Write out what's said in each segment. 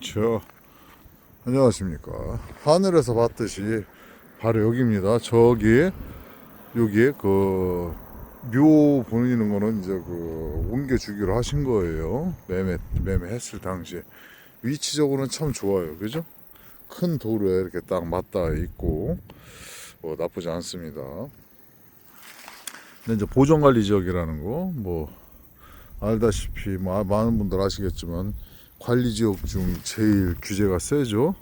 저 안녕하십니까. 하늘에서 봤듯이 바로 여기입니다. 저기 여기에 그 묘 보이는 거는 이제 그 옮겨주기로 하신 거예요. 매매 매매했을 당시에. 위치적으로는 참 좋아요. 그죠? 큰 도로에 이렇게 딱 맞닿아 있고 뭐 나쁘지 않습니다. 근데 이제 보존관리 지역이라는 거 뭐 알다시피 뭐 많은 분들 아시겠지만 관리 지역 중 제일 규제가 세죠.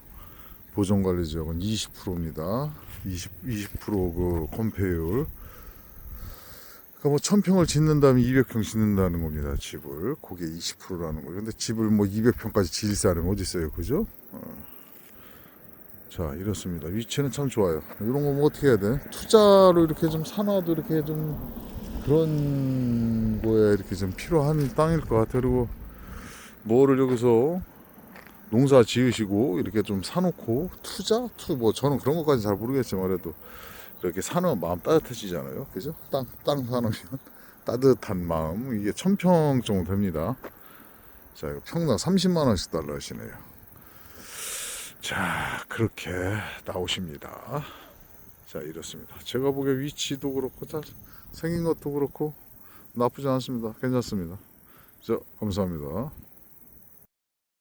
보존 관리 지역은 20%입니다. 20 20%그 건폐율. 그러니까 뭐 1000평을 짓는다면 200평 짓는다는 겁니다. 집을. 그게 20%라는 거예요. 근데 집을 뭐 200평까지 지을 사람이 어디 있어요. 그죠? 어. 자, 이렇습니다. 위치는 참 좋아요. 이런 거 뭐 어떻게 해야 돼? 투자로 이렇게 좀 사놔도 이렇게 좀 그런 거에 이렇게 좀 필요한 땅일 것 같아요. 그리고 뭐를 여기서 농사 지으시고 이렇게 좀 사놓고 투자? 투 뭐 저는 그런 것까지 잘 모르겠지만 그래도 이렇게 사놓으면 마음 따뜻해지잖아요. 그죠? 땅 땅 사놓으면 따뜻한 마음. 이게 천평 정도 됩니다. 자 이거 평당 30만 원씩 달라 하시네요. 자 그렇게 나오십니다. 자 이렇습니다. 제가 보기에 위치도 그렇고 잘 생긴 것도 그렇고 나쁘지 않습니다. 괜찮습니다. 자 감사합니다